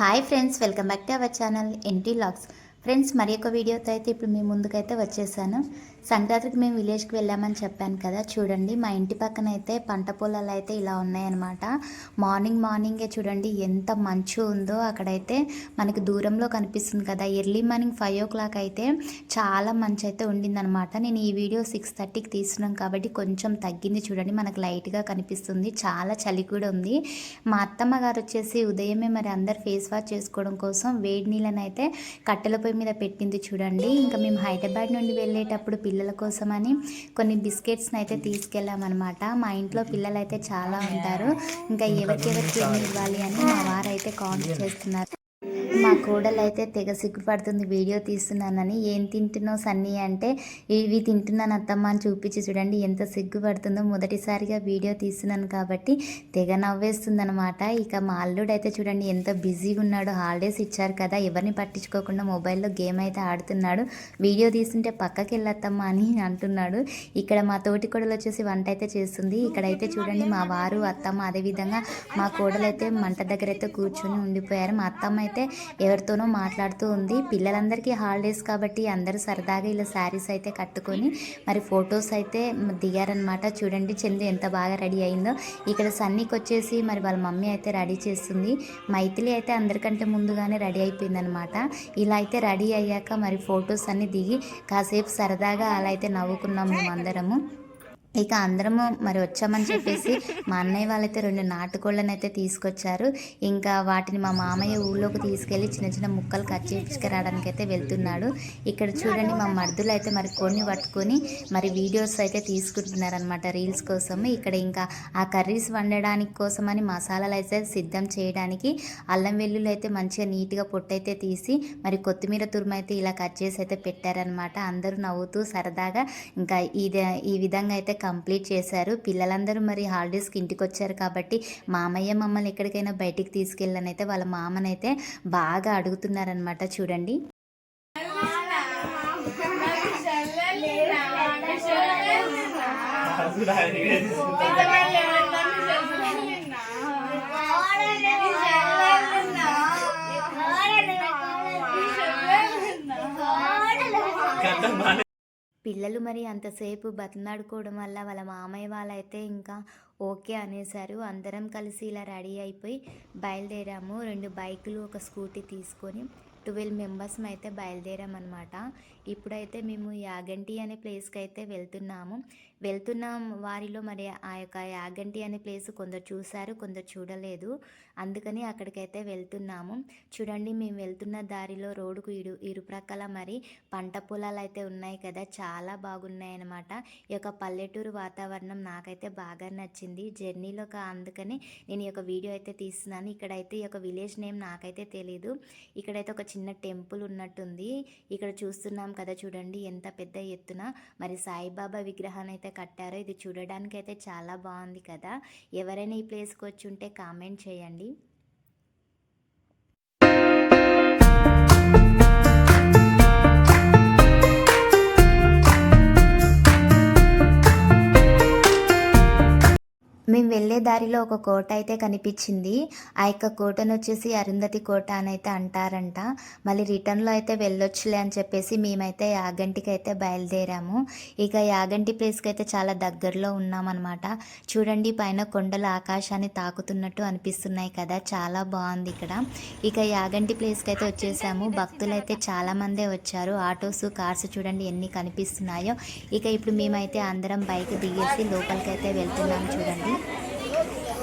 Hi friends welcome back to our channel NT vlogs friends మరి ఒక వీడియోతో అయితే ఇప్పుడు మీ ముందుకైతే వచ్చేసాను. సంక్రాంతికి మేము విలేజ్కి వెళ్ళామని చెప్పాను కదా చూడండి మా ఇంటి పక్కన అయితే పంట పొలాలు అయితే ఇలా ఉన్నాయన్నమాట. మార్నింగ్ మార్నింగే చూడండి ఎంత మంచు ఉందో అక్కడైతే మనకి దూరంలో కనిపిస్తుంది కదా. Early morning five o'clock అయితే చాలా మంచు అయితే ఉండిందనమాట నేను ఈ వీడియో సిక్స్ థర్టీకి తీసినాం కాబట్టి కొంచెం తగ్గింది చూడండి మనకు లైట్గా కనిపిస్తుంది. చాలా చలి కూడా ఉంది. మా అత్తమ్మ గారు వచ్చేసి ఉదయమే మరి అందరు ఫేస్ వాష్ చేసుకోవడం కోసం వేడి నీళ్ళని అయితే కట్టెల పొయ్యి మీద పెట్టింది చూడండి. ఇంకా మేము హైదరాబాద్ నుండి వెళ్ళేటప్పుడు పిల్లల కోసమని కొన్ని బిస్కెట్స్ని అయితే తీసుకెళ్ళామన్నమాట. మా ఇంట్లో పిల్లలు అయితే చాలా ఉంటారు. ఇంకా ఎవరికెవరికి ఏమి ఇవ్వాలి అని మా వారు అయితే కౌంట్ చేస్తున్నారు. మా కోడలు అయితే తెగ సిగ్గుపడుతుంది. వీడియో తీస్తున్నానని. ఏం తింటున్నావు సన్నీ అంటే ఇవి తింటున్నాను అత్తమ్మ అని చూపించి చూడండి ఎంత సిగ్గుపడుతుందో. మొదటిసారిగా వీడియో తీస్తున్నాను కాబట్టి తెగ నవ్వేస్తుందనమాట ఇక మా అల్లుడు అయితే చూడండి ఎంత బిజీగా ఉన్నాడు. హాలిడేస్ ఇచ్చారు కదా ఎవరిని పట్టించుకోకుండా మొబైల్లో గేమ్ అయితే ఆడుతున్నాడు. వీడియో తీస్తుంటే పక్కకి వెళ్ళత్తమ్మా అని అంటున్నాడు. ఇక్కడ మా తోటి కోడలు వచ్చేసి వంట అయితే చేస్తుంది. ఇక్కడైతే చూడండి మా వారు అత్తమ్మ అదేవిధంగా మా కోడలు అయితే మంట దగ్గర అయితే కూర్చొని ఉండిపోయారు. మా అత్తమ్మ అయితే ఎవరితోనో మాట్లాడుతూ ఉంది. పిల్లలందరికీ హాలిడేస్ కాబట్టి అందరూ సరదాగా ఇలా శారీస్ అయితే కట్టుకొని మరి ఫొటోస్ అయితే దిగారనమాట చూడండి చందు ఎంత బాగా రెడీ అయిందో. ఇక్కడ సన్నీకి వచ్చేసి మరి వాళ్ళ మమ్మీ అయితే రెడీ చేస్తుంది. మైథిలి అయితే అందరికంటే ముందుగానే రెడీ అయిపోయిందనమాట ఇలా అయితే రెడీ అయ్యాక మరి ఫొటోస్ అన్ని దిగి కాసేపు సరదాగా అలా అయితే నవ్వుకున్నాం మేమందరము. ఇక అందరము మరి వచ్చామని చెప్పేసి మా అన్నయ్య వాళ్ళైతే రెండు నాటుకోళ్ళని అయితే తీసుకొచ్చారు. ఇంకా వాటిని మా మామయ్య ఊళ్ళోకి తీసుకెళ్ళి చిన్న చిన్న ముక్కలు కట్ చేయించుకురావడానికి అయితే వెళ్తున్నాడు. ఇక్కడ చూడండి మా మర్దులు అయితే మరి కొన్ని పట్టుకొని మరి వీడియోస్ అయితే తీసుకుంటున్నారనమాట రీల్స్ కోసం ఇక్కడ ఇంకా ఆ కర్రీస్ వండడానికి కోసమని మసాలాలు అయితే సిద్ధం చేయడానికి అల్లం వెల్లుల్లి అయితే మంచిగా నీట్గా పొట్టయితే తీసి మరి కొత్తిమీర తురుము అయితే ఇలా కట్ చేసి అయితే పెట్టారనమాట అందరూ నవ్వుతూ సరదాగా ఇంకా ఇది ఈ విధంగా అయితే కంప్లీట్ చేశారు. పిల్లలందరూ మరి హాలిడేస్కి ఇంటికి వచ్చారు కాబట్టి మామయ్య మమ్మల్ని ఎక్కడికైనా బయటికి తీసుకెళ్ళని అయితే వాళ్ళ మామనైతే బాగా అడుగుతున్నారనమాట చూడండి. పిల్లలు మరి అంతసేపు బతనాడుకోవడం వల్ల వాళ్ళ మామయ్య వాళ్ళైతే ఇంకా ఓకే అనేసారు అందరం కలిసి ఇలా రెడీ అయిపోయి బయలుదేరాము. రెండు బైకులు ఒక స్కూటీ తీసుకొని ట్వెల్వ్ మెంబర్స్ అయితే బయలుదేరామన్నమాట. ఇప్పుడైతే మేము యాగంటి అనే ప్లేస్కి అయితే వెళ్తున్నాము. వెళ్తున్నాం వారిలో మరి ఆ యొక్క యాగంటి అనే ప్లేస్ కొందరు చూశారు కొందరు చూడలేదు. అందుకని అక్కడికైతే వెళ్తున్నాము. చూడండి మేము వెళ్తున్న దారిలో రోడ్డుకు ఇరు ఇరుప్రక్కల మరి పంట పొలాలు అయితే ఉన్నాయి కదా చాలా బాగున్నాయి అన్నమాట. ఈ యొక్క పల్లెటూరు వాతావరణం నాకైతే బాగా నచ్చింది. జర్నీలో ఒక అందుకని నేను ఈ యొక్క వీడియో అయితే తీస్తున్నాను. ఇక్కడైతే ఈ యొక్క విలేజ్ నేమ్ నాకైతే తెలియదు ఇక్కడైతే ఒక చిన్న టెంపుల్ ఉన్నట్టుంది. ఇక్కడ చూస్తున్నాం కదా చూడండి ఎంత పెద్ద ఎత్తున మరి సాయిబాబా విగ్రహాన్ని అయితే కట్టారో ఇది చూడడానికి అయితే చాలా బాగుంది కదా. ఎవరైనా ఈ ప్లేస్కి వచ్చి ఉంటే కామెంట్ చేయండి. దారిలో ఒక కోట అయితే కనిపించింది. ఆ యొక్క కోటను వచ్చేసి అరుంధతి కోట అని అయితే అంటారంట. మళ్ళీ రిటర్న్లో అయితే వెళ్ళొచ్చులే అని చెప్పేసి మేమైతే యాగంటికి అయితే బయలుదేరాము. ఇక యాగంటి ప్లేస్కి అయితే చాలా దగ్గరలో ఉన్నామన్నమాట. చూడండి పైన కొండలు ఆకాశాన్ని తాకుతున్నట్టు అనిపిస్తున్నాయి కదా. చాలా బాగుంది ఇక్కడ. ఇక యాగంటి ప్లేస్కి అయితే వచ్చేసాము. భక్తులు అయితే చాలా మందే వచ్చారు. ఆటోస్ కార్స్ చూడండి ఎన్ని కనిపిస్తున్నాయో. ఇక ఇప్పుడు మేమైతే అందరం బైక్ దిగేసి లోపలికైతే వెళ్తున్నాం చూడండి. Yeah.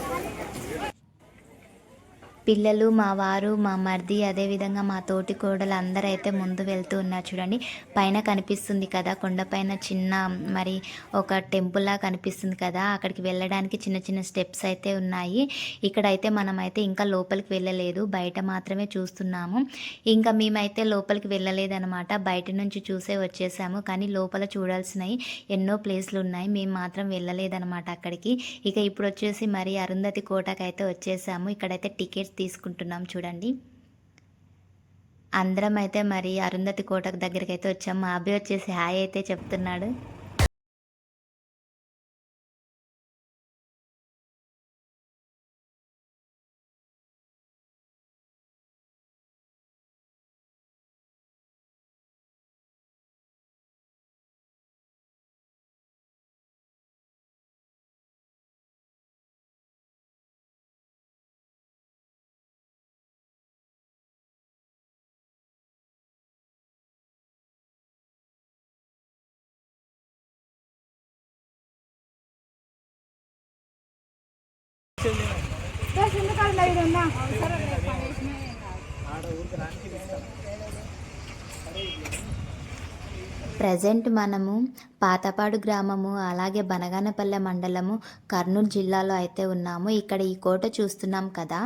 పిల్లలు మా వారు మా మర్ది అదేవిధంగా మా తోటి కోడలు అందరూ అయితే ముందు వెళ్తూ ఉన్నారు చూడండి. పైన కనిపిస్తుంది కదా కొండపైన చిన్న మరి ఒక టెంపుల్లా కనిపిస్తుంది కదా అక్కడికి వెళ్ళడానికి చిన్న చిన్న స్టెప్స్ అయితే ఉన్నాయి. ఇక్కడైతే మనమైతే ఇంకా లోపలికి వెళ్ళలేదు బయట మాత్రమే చూస్తున్నాము. ఇంకా మేమైతే లోపలికి వెళ్ళలేదన్నమాట బయట నుంచి చూసే వచ్చేసాము. కానీ లోపల చూడాల్సినవి ఎన్నో ప్లేస్లు ఉన్నాయి మేము మాత్రం వెళ్ళలేదన్నమాట అక్కడికి. ఇక ఇప్పుడు వచ్చేసి మరి అరుంధతి కోటకైతే అయితే వచ్చేసాము. ఇక్కడైతే టికెట్స్ తీసుకుంటున్నాం చూడండి. అందరం అయితే మరి అరుంధతి కోటకు దగ్గరికి అయితే వచ్చాము మా అబ్బాయి వచ్చేసి హాయ్ అయితే చెప్తున్నాడు. ప్రజెంట్ మనము పాతపాడు గ్రామము అలాగే బనగానపల్లె మండలము కర్నూలు జిల్లాలో అయితే ఉన్నాము. ఇక్కడ ఈ కోట చూస్తున్నాం కదా.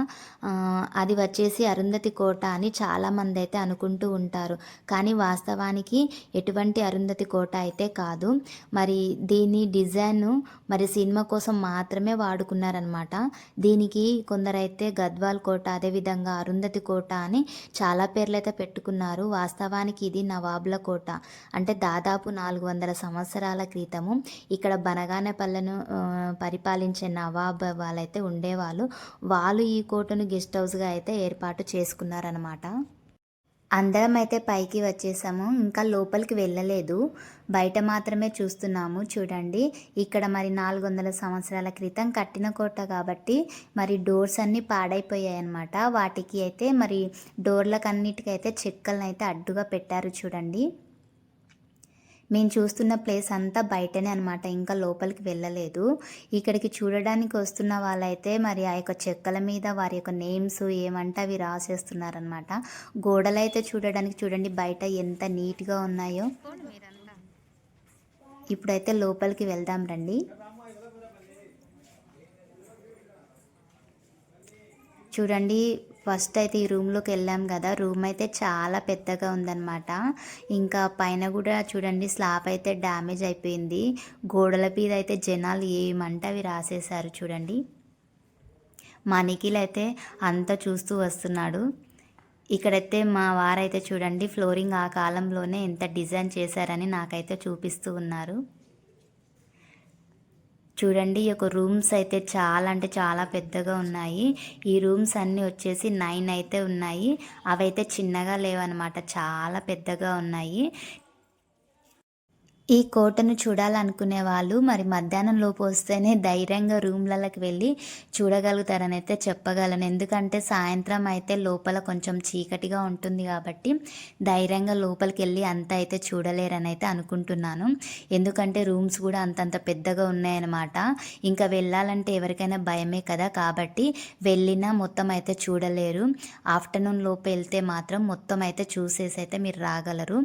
అది వచ్చేసి అరుంధతి కోట అని చాలామంది అయితే అనుకుంటూ ఉంటారు. కానీ వాస్తవానికి ఎటువంటి అరుంధతి కోట అయితే కాదు. మరి దీని డిజైన్ మరి సినిమా కోసం మాత్రమే వాడుకున్నారనమాట దీనికి కొందరైతే గద్వాల్ కోట అదేవిధంగా అరుంధతి కోట అని చాలా పేర్లు అయితే పెట్టుకున్నారు. వాస్తవానికి ఇది నవాబుల కోట. అంటే దాదాపు నాలుగు వందల సంవత్సరాలు క్రితము ఇక్కడ బనగానపల్లెను పరిపాలించే నవాబ్ వాళ్ళైతే ఉండేవాళ్ళు. వాళ్ళు ఈ కోటను గెస్ట్ హౌస్గా అయితే ఏర్పాటు చేసుకున్నారనమాట అందరం అయితే పైకి వచ్చేసాము. ఇంకా లోపలికి వెళ్ళలేదు. బయట మాత్రమే చూస్తున్నాము. చూడండి ఇక్కడ మరి నాలుగు వందల సంవత్సరాల క్రితం కట్టిన కోట కాబట్టి మరి డోర్స్ అన్నీ పాడైపోయాయి అన్నమాట వాటికి అయితే మరి డోర్లకు అన్నిటికైతే చెక్కలను అయితే అడ్డుగా పెట్టారు చూడండి. మేము చూస్తున్న ప్లేస్ అంతా బయటనే అనమాట ఇంకా లోపలికి వెళ్ళలేదు. ఇక్కడికి చూడడానికి వస్తున్న వాళ్ళైతే మరి ఆ యొక్క చెక్కల మీద వారి యొక్క నేమ్స్ ఏమంటే అవి రాసేస్తున్నారనమాట గోడలైతే చూడడానికి చూడండి బయట ఎంత నీట్గా ఉన్నాయో. ఇప్పుడైతే లోపలికి వెళ్దాం రండి. చూడండి ఫస్ట్ అయితే ఈ రూమ్లోకి వెళ్ళాం కదా రూమ్ అయితే చాలా పెద్దగా ఉందన్నమాట. ఇంకా పైన కూడా చూడండి స్లాబ్ అయితే డ్యామేజ్ అయిపోయింది. గోడల మీద అయితే జనాలు ఏమంటే అవి రాసేశారు చూడండి. మా అయితే అంతా చూస్తూ వస్తున్నాడు. ఇక్కడైతే మా వారైతే చూడండి ఫ్లోరింగ్ ఆ కాలంలోనే ఎంత డిజైన్ చేశారని నాకైతే చూపిస్తూ ఉన్నారు. చూడండి ఈ యొక్క రూమ్స్ అయితే చాలా అంటే చాలా పెద్దగా ఉన్నాయి. ఈ రూమ్స్ అన్నీ వచ్చేసి నైన్ అయితే ఉన్నాయి. అవైతే చిన్నగా లేవన్నమాట చాలా పెద్దగా ఉన్నాయి. ఈ కోటను చూడాలనుకునే వాళ్ళు మరి మధ్యాహ్నం లోపు వస్తేనే ధైర్యంగా రూమ్లలోకి వెళ్ళి చూడగలుగుతారని అయితే చెప్పగలను. ఎందుకంటే సాయంత్రం అయితే లోపల కొంచెం చీకటిగా ఉంటుంది కాబట్టి ధైర్యంగా లోపలికి వెళ్ళి అంత అయితే చూడలేరని అయితే అనుకుంటున్నాను. ఎందుకంటే రూమ్స్ కూడా అంతంత పెద్దగా ఉన్నాయన్నమాట. ఇంకా వెళ్ళాలంటే ఎవరికైనా భయమే కదా. కాబట్టి వెళ్ళినా మొత్తం అయితే చూడలేరు. ఆఫ్టర్నూన్ లోపు వెళ్తే మాత్రం మొత్తం అయితే చూసేసి అయితే మీరు రాగలరు.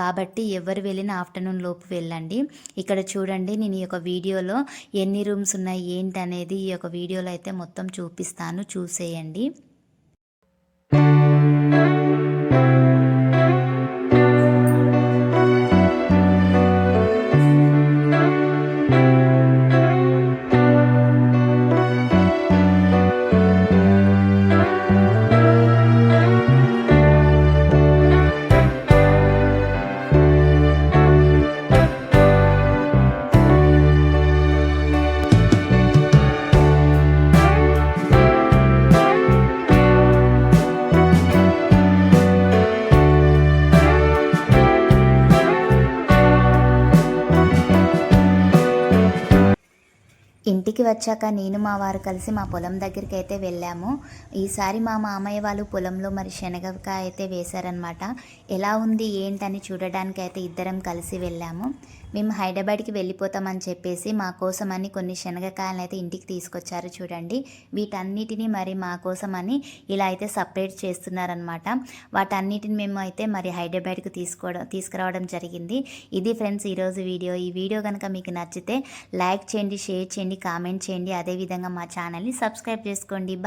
కాబట్టి ఎవరు వెళ్ళిన ఆఫ్టర్నూన్ లోపు వెళ్ళండి. ఇక్కడ చూడండి నేను ఈ యొక్క వీడియోలో ఎన్ని రూమ్స్ ఉన్నాయి ఏంటి అనేది ఈ యొక్క వీడియోలో అయితే మొత్తం చూపిస్తాను. చూసేయండి. ఇంటికి వచ్చాక నేను మా వారు కలిసి మా పొలం దగ్గరికి అయితే వెళ్ళాము. ఈసారి మా మామయ్య వాళ్ళు పొలంలో మరి శనగకాయ అయితే వేశారనమాట ఎలా ఉంది ఏంటని చూడడానికి అయితే ఇద్దరం కలిసి వెళ్ళాము. మేము హైదరాబాద్కి వెళ్ళిపోతామని చెప్పేసి మా కోసమని కొన్ని శనగకాయలను అయితే ఇంటికి తీసుకొచ్చారు చూడండి. వీటన్నిటిని మరి మా కోసమని ఇలా అయితే సపరేట్ చేస్తున్నారనమాట వాటన్నిటిని మేము అయితే మరి హైదరాబాద్కి తీసుకోవడం తీసుకురావడం జరిగింది. ఇది ఫ్రెండ్స్ ఈరోజు వీడియో. ఈ వీడియో కనుక మీకు నచ్చితే లైక్ చేయండి షేర్ చేయండి కామెంట్ చేయండి. అదేవిధంగా మా ఛానల్ని సబ్స్క్రైబ్ చేసుకోండి. బాయ్